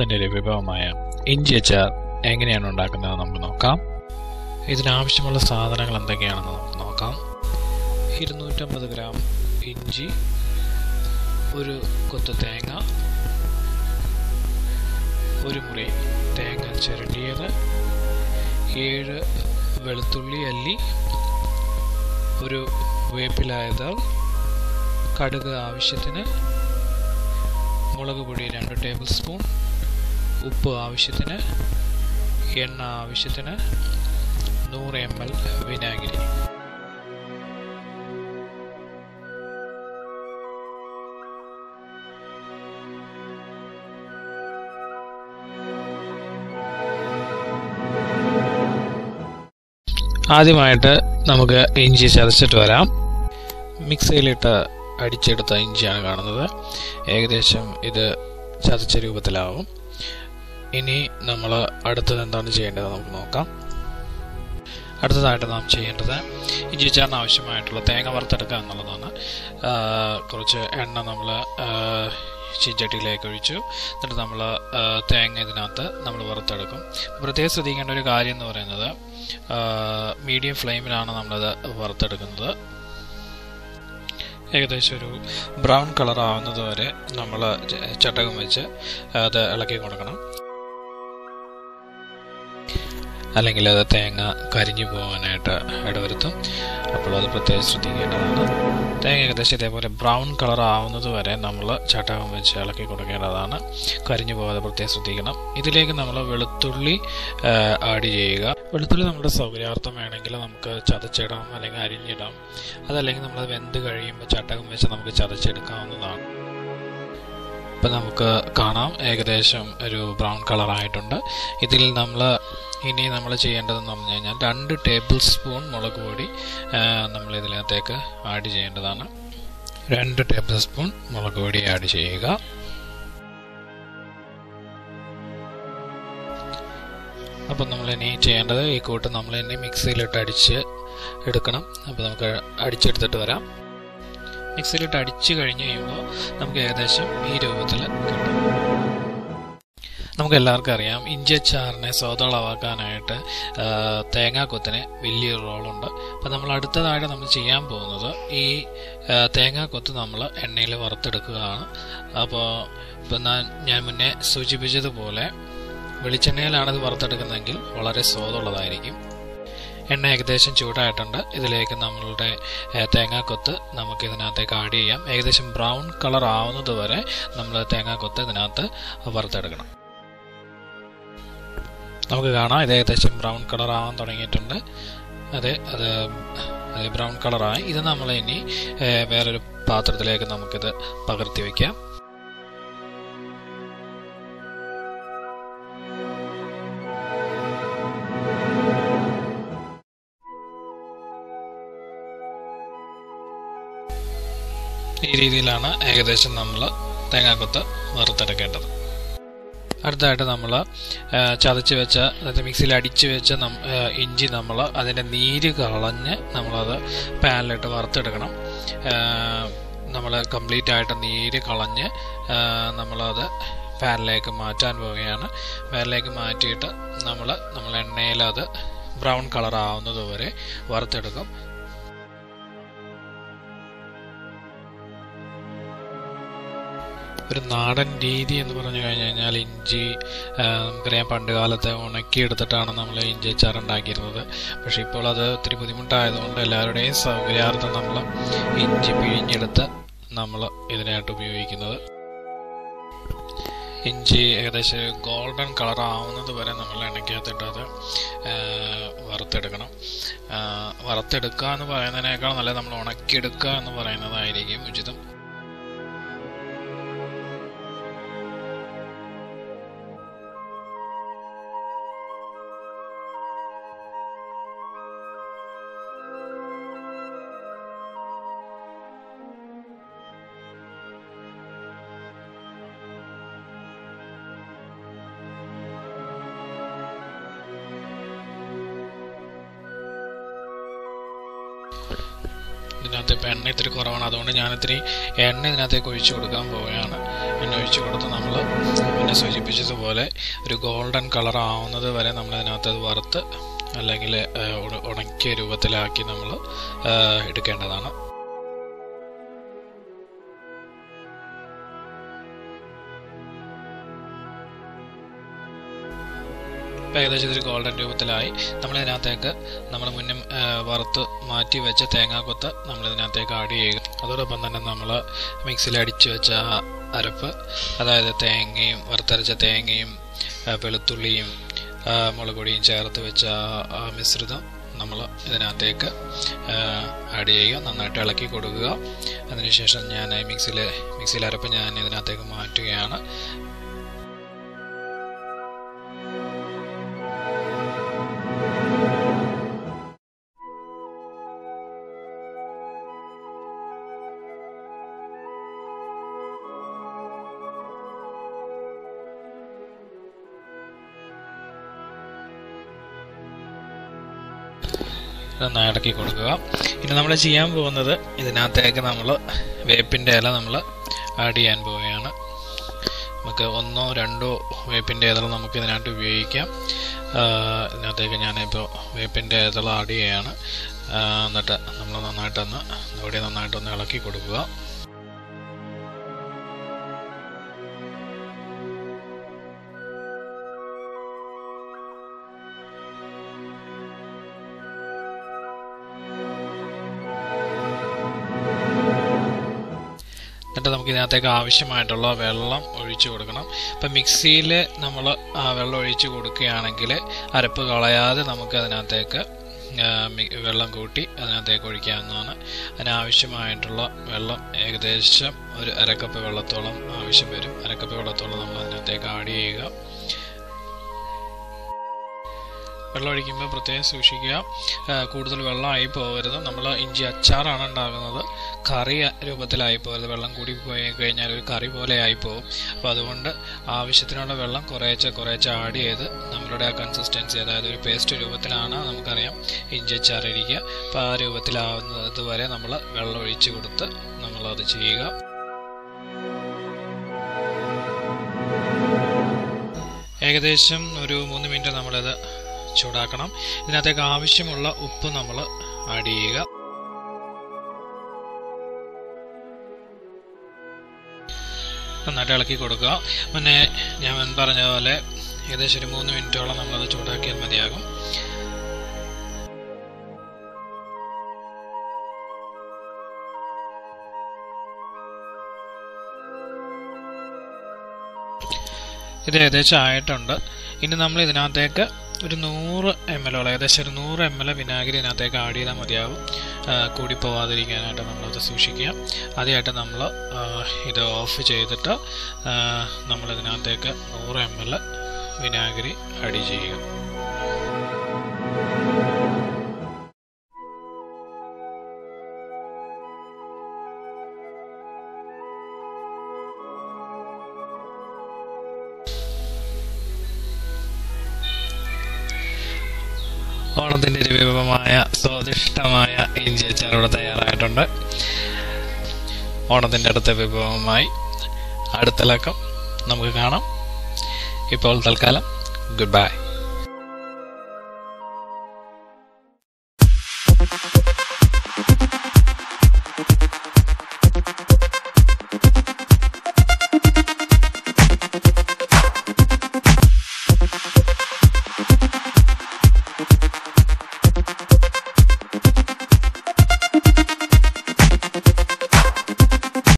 കേരളത്തിന്റെ ഒരു വിഭവമായ ഇഞ്ചി അച്ചാർ എങ്ങനെയാണ് ഉണ്ടാക്കുന്നത് നമുക്ക് നോക്കാം. ഇതിനാവശ്യമുള്ള സാധനങ്ങൾ എന്തൊക്കെയാണെന്ന് നമുക്ക് നോക്കാം. ഇരുന്നൂറ്റമ്പത് ഗ്രാം ഇഞ്ചി ഒരു കൊത്ത് തേങ്ങ ഒരു മുറി തേങ്ങ ചിരണ്ടിയത് ഏഴ് വെളുത്തുള്ളി അല്ലി ഒരു വേപ്പിലായത് കടുക് ആവശ്യത്തിന് മുളക് പൊടി രണ്ട് ടേബിൾ സ്പൂൺ ഉപ്പ് ആവശ്യത്തിന് എണ്ണ ആവശ്യത്തിന് നൂറ് എം എൽ വിനാഗിരി. ആദ്യമായിട്ട് നമുക്ക് ഇഞ്ചി ചതച്ചിട്ട് വരാം. മിക്സിയിലിട്ട് അടിച്ചെടുത്ത ഇഞ്ചിയാണ് കാണുന്നത്. ഏകദേശം ഇത് ചതച്ച രൂപത്തിലാവും. ഇനി നമ്മൾ അടുത്തത് എന്താണ് ചെയ്യേണ്ടത് നമുക്ക് നോക്കാം. അടുത്തതായിട്ട് നാം ചെയ്യേണ്ടത് ഇഞ്ചിച്ചാറിന് ആവശ്യമായിട്ടുള്ള തേങ്ങ വറുത്തെടുക്കുക എന്നുള്ളതാണ്. കുറച്ച് എണ്ണ നമ്മൾ ചീഞ്ചട്ടിയിലേക്ക് ഒഴിച്ചു. എന്നിട്ട് നമ്മൾ തേങ്ങ ഇതിനകത്ത് നമ്മൾ വറുത്തെടുക്കും. പ്രത്യേകം ശ്രദ്ധിക്കേണ്ട ഒരു കാര്യം എന്ന് പറയുന്നത് മീഡിയം ഫ്ലെയിമിലാണ് നമ്മളത് വറുത്തെടുക്കുന്നത്. ഏകദേശം ഒരു ബ്രൗൺ കളർ ആവുന്നത് വരെ നമ്മൾ ചട്ടകം വെച്ച് അത് ഇളക്കി കൊടുക്കണം. അല്ലെങ്കിൽ അത് തേങ്ങ കരിഞ്ഞു പോകാനായിട്ട് ഇടവരുത്തും. അപ്പോൾ അത് പ്രത്യേകം ശ്രദ്ധിക്കേണ്ടതാണ്. തേങ്ങ ഏകദേശം ഇതേപോലെ ബ്രൗൺ കളർ ആവുന്നത് വരെ നമ്മൾ ചട്ടകം വെച്ച് ഇളക്കി കൊടുക്കേണ്ടതാണ്. കരിഞ്ഞു പോകാതെ പ്രത്യേകം ശ്രദ്ധിക്കണം. ഇതിലേക്ക് നമ്മൾ വെളുത്തുള്ളി ആഡ് ചെയ്യുക. വെളുത്തുള്ളി നമ്മുടെ സൗകര്യാർത്ഥം വേണമെങ്കിൽ നമുക്ക് ചതച്ചിടാം അല്ലെങ്കിൽ അരിഞ്ഞിടാം. അതല്ലെങ്കിൽ നമ്മൾ വെന്ത് കഴിയുമ്പോൾ ചട്ടകം വെച്ച് നമുക്ക് ചതച്ചെടുക്കാവുന്നതാണ്. ഇപ്പം നമുക്ക് കാണാം. ഏകദേശം ഒരു ബ്രൗൺ കളർ ആയിട്ടുണ്ട് ഇതിൽ നമ്മൾ ഇനി നമ്മൾ ചെയ്യേണ്ടതെന്ന് പറഞ്ഞു കഴിഞ്ഞാൽ രണ്ട് ടേബിൾ സ്പൂൺ മുളക് പൊടി നമ്മൾ ഇതിനകത്തേക്ക് ആഡ് ചെയ്യേണ്ടതാണ്. രണ്ട് ടേബിൾ സ്പൂൺ മുളക് പൊടി ആഡ് ചെയ്യുക. അപ്പം നമ്മൾ ഇനി ചെയ്യേണ്ടത് ഈ കൂട്ട് നമ്മൾ ഇനി മിക്സിയിലിട്ട് അടിച്ച് എടുക്കണം. അപ്പോൾ നമുക്ക് അടിച്ചെടുത്തിട്ട് വരാം. മിക്സിയിലിട്ട് അടിച്ച് കഴിഞ്ഞ് കഴിയുമ്പോൾ നമുക്ക് ഏകദേശം ഈ രൂപത്തിൽ കിട്ടും നമുക്ക് എല്ലാവർക്കും അറിയാം ഇഞ്ചി അച്ചാറിനെ സ്വാദളവാക്കാനായിട്ട് തേങ്ങാക്കൊത്തിന് വലിയൊരു റോളുണ്ട്. അപ്പം നമ്മൾ അടുത്തതായിട്ട് നമ്മൾ ചെയ്യാൻ പോകുന്നത് ഈ തേങ്ങാക്കൊത്ത് നമ്മൾ എണ്ണയിൽ വറുത്തെടുക്കുകയാണ്. അപ്പോൾ ഇപ്പം ഞാൻ മുന്നേ സൂചിപ്പിച്ചതുപോലെ വെളിച്ചെണ്ണയിലാണ് ഇത് വറുത്തെടുക്കുന്നതെങ്കിൽ വളരെ സ്വാദുള്ളതായിരിക്കും. എണ്ണ ഏകദേശം ചൂടായിട്ടുണ്ട്. ഇതിലേക്ക് നമ്മളുടെ തേങ്ങാക്കൊത്ത് നമുക്ക് ഇതിനകത്തേക്ക് ആഡ് ചെയ്യാം. ഏകദേശം ബ്രൗൺ കളർ ആവുന്നത് വരെ നമ്മൾ തേങ്ങാക്കൊത്ത് ഇതിനകത്ത് വറുത്തെടുക്കണം. നമുക്ക് കാണാം. ഇത് ഏകദേശം ബ്രൗൺ കളർ ആവാൻ തുടങ്ങിയിട്ടുണ്ട്. അതെ അത് ബ്രൗൺ കളറായി. ഇത് നമ്മൾ ഇനി വേറൊരു പാത്രത്തിലേക്ക് നമുക്കിത് പകർത്തി വയ്ക്കാം ഈ രീതിയിലാണ് ഏകദേശം നമ്മൾ തേങ്ങാക്കൊത്ത് വറുത്തെടുക്കേണ്ടത്. അടുത്തതായിട്ട് നമ്മൾ ചതച്ച് വെച്ച അതായത് മിക്സിയിൽ അടിച്ച് വെച്ച ഇഞ്ചി നമ്മൾ അതിന്റെ നീര് കളഞ്ഞ് നമ്മളത് പാനിലിട്ട് വറുത്തെടുക്കണം. നമ്മൾ കംപ്ലീറ്റ് ആയിട്ട് നീര് കളഞ്ഞ് നമ്മളത് പാനിലേക്ക് മാറ്റാൻ പോവുകയാണ്. പാനിലേക്ക് മാറ്റിയിട്ട് നമ്മൾ നമ്മൾ എണ്ണയിൽ അത് ബ്രൗൺ കളറാവുന്നതുവരെ വറുത്തെടുക്കും. ഒരു നാടൻ രീതി എന്ന് പറഞ്ഞു കഴിഞ്ഞു കഴിഞ്ഞാൽ ഇഞ്ചി നമുക്കറിയാം പണ്ട് കാലത്ത് ഉണക്കിയെടുത്തിട്ടാണ് നമ്മൾ ഇഞ്ചി അച്ചാർ ഉണ്ടാക്കിയിരുന്നത്. പക്ഷേ ഇപ്പോൾ അത് ഒത്തിരി ബുദ്ധിമുട്ടായതുകൊണ്ട് എല്ലാവരുടെയും സൗകര്യാർത്ഥം നമ്മൾ ഇഞ്ചി പിഴിഞ്ഞെടുത്ത് നമ്മൾ ഇതിനായിട്ട് ഉപയോഗിക്കുന്നത്. ഇഞ്ചി ഏകദേശം ഗോൾഡൻ കളർ ആവുന്നത് വരെ നമ്മൾ എണ്ണയ്ക്കകത്തിട്ട് അത് വറുത്തെടുക്കണം. വറുത്തെടുക്കുക എന്ന് പറയുന്നതിനേക്കാൾ നല്ല നമ്മൾ ഉണക്കിയെടുക്കുക എന്ന് പറയുന്നതായിരിക്കും ഉചിതം. ഇതിനകത്ത് ഇപ്പം എണ്ണ ഇത്തിരി കുറവാണ്. അതുകൊണ്ട് ഞാനിത്തിരി എണ്ണ ഇതിനകത്തേക്ക് ഒഴിച്ചു കൊടുക്കാൻ പോവുകയാണ്. എണ്ണ ഒഴിച്ചു കൊടുത്ത് നമ്മൾ പിന്നെ സൂചിപ്പിച്ചതുപോലെ ഒരു ഗോൾഡൻ കളർ ആവുന്നത് വരെ നമ്മൾ ഇതിനകത്ത് വറുത്ത് അല്ലെങ്കിൽ ഉണക്കിയ രൂപത്തിലാക്കി നമ്മൾ എടുക്കേണ്ടതാണ്. ഏകദേശം ഇതൊരു ഗോൾഡൻ രൂപത്തിലായി. നമ്മളിതിനകത്തേക്ക് നമ്മൾ മുന്നേ വറുത്ത് മാറ്റി വെച്ച തേങ്ങാക്കൊത്ത് നമ്മളിതിനകത്തേക്ക് ആഡ് ചെയ്യുക. അതോടൊപ്പം തന്നെ നമ്മൾ മിക്സിയിൽ അടിച്ചു വെച്ച അരപ്പ് അതായത് തേങ്ങയും വറുത്തരച്ച തേങ്ങയും വെളുത്തുള്ളിയും മുളക് പൊടിയും ചേർത്ത് വെച്ച മിശ്രിതം നമ്മൾ ഇതിനകത്തേക്ക് ആഡ് ചെയ്യുക. നന്നായിട്ട് ഇളക്കി കൊടുക്കുക. അതിനുശേഷം ഞാൻ മിക്സിയിൽ മിക്സിയിൽ അരപ്പ് ഞാൻ ഇതിനകത്തേക്ക് മാറ്റുകയാണ്. ഇളക്കി കൊടുക്കുക. ഇനി നമ്മൾ ചെയ്യാൻ പോകുന്നത് ഇതിനകത്തേക്ക് നമ്മൾ വേപ്പിന്റെ ഇല നമ്മൾ ആഡ് ചെയ്യാൻ പോവുകയാണ്. നമുക്ക് ഒന്നോ രണ്ടോ വേപ്പിന്റെ ഇതൾ നമുക്ക് ഇതിനകത്ത് ഉപയോഗിക്കാം. ഇതിനകത്തേക്ക് ഞാനിപ്പോൾ വേപ്പിന്റെ ഇതൾ ആഡ് ചെയ്യുകയാണ് എന്നിട്ട് നമ്മൾ നന്നായിട്ടൊന്ന് ഇവിടെ നന്നായിട്ടൊന്ന് ഇളക്കി കൊടുക്കുക. എന്നിട്ട് നമുക്ക് ഇതിനകത്തേക്ക് ആവശ്യമായിട്ടുള്ള വെള്ളം ഒഴിച്ചു കൊടുക്കണം. ഇപ്പം മിക്സിയിൽ നമ്മൾ ആ വെള്ളം ഒഴിച്ചു കൊടുക്കുകയാണെങ്കിൽ അരപ്പ് കളയാതെ നമുക്ക് അതിനകത്തേക്ക് വെള്ളം കൂട്ടി അതിനകത്തേക്ക് ഒഴിക്കാവുന്നതാണ്. അതിനാവശ്യമായിട്ടുള്ള വെള്ളം ഏകദേശം ഒരു അരക്കപ്പ് വെള്ളത്തോളം ആവശ്യം വരും. അരക്കപ്പ് വെള്ളത്തോളം നമ്മൾ അതിനകത്തേക്ക് ആഡ് ചെയ്യുക. വെള്ളം ഒഴിക്കുമ്പോൾ പ്രത്യേകം സൂക്ഷിക്കുക. കൂടുതൽ വെള്ളമായി പോകരുത്. നമ്മൾ ഇഞ്ചി അച്ചാറാണ് ഉണ്ടാകുന്നത് കറി രൂപത്തിലായി പോകരുത്. വെള്ളം കൂടി പോയി കഴിഞ്ഞാൽ ഒരു കറി പോലെ ആയി പോകും. അപ്പോൾ അതുകൊണ്ട് ആവശ്യത്തിനുള്ള വെള്ളം കുറേശ്ശെ കുറേശ്ശെ ആഡ് ചെയ്ത് നമ്മളുടെ ആ കൺസിസ്റ്റൻസി അതായത് ഒരു പേസ്റ്റ് രൂപത്തിലാണ് നമുക്കറിയാം ഇഞ്ചി അച്ചാർ ഇരിക്കുക. അപ്പോൾ ആ രൂപത്തിലാവുന്നത് വരെ നമ്മൾ വെള്ളം ഒഴിച്ച് കൊടുത്ത് നമ്മളത് ചെയ്യുക. ഏകദേശം ഒരു മൂന്ന് മിനിറ്റ് നമ്മളത് ചൂടാക്കണം. ഇതിനകത്തേക്ക് ആവശ്യമുള്ള ഉപ്പ് നമ്മൾ ആഡ് ചെയ്യുക. നന്നായിട്ട് ഇളക്കി കൊടുക്കുക. പിന്നെ ഞാൻ പറഞ്ഞ പോലെ ഏകദേശം ഒരു മൂന്ന് മിനിറ്റോളം നമ്മളത് ചൂടാക്കിയാൽ മതിയാകും. ഇത് ഏകദേശം ആയിട്ടുണ്ട്. ഇനി നമ്മൾ ഇതിനകത്തേക്ക് ഒരു നൂറ് എം എൽ ഏകദേശം ഒരു നൂറ് എം എൽ വിനാഗിരി ഇതിനകത്തേക്ക് ആഡ് ചെയ്താൽ മതിയാവും. കൂടി പോവാതിരിക്കാനായിട്ട് നമ്മളത് സൂക്ഷിക്കുക. ആദ്യമായിട്ട് നമ്മൾ ഇത് ഓഫ് ചെയ്തിട്ട് നമ്മളിതിനകത്തേക്ക് നൂറ് എം എൽ വിനാഗിരി ആഡ് ചെയ്യുക. ഓണത്തിന്റെ ഒരു വിഭവമായ സ്വാദിഷ്ടമായ ഇഞ്ചി അച്ചാർ ഇവിടെ തയ്യാറായിട്ടുണ്ട്. ഓണത്തിന്റെ അടുത്ത വിഭവമായി അടുത്ത ലക്കം നമുക്ക് കാണാം. ഇപ്പോൾ തൽക്കാലം ഗുഡ് ബൈ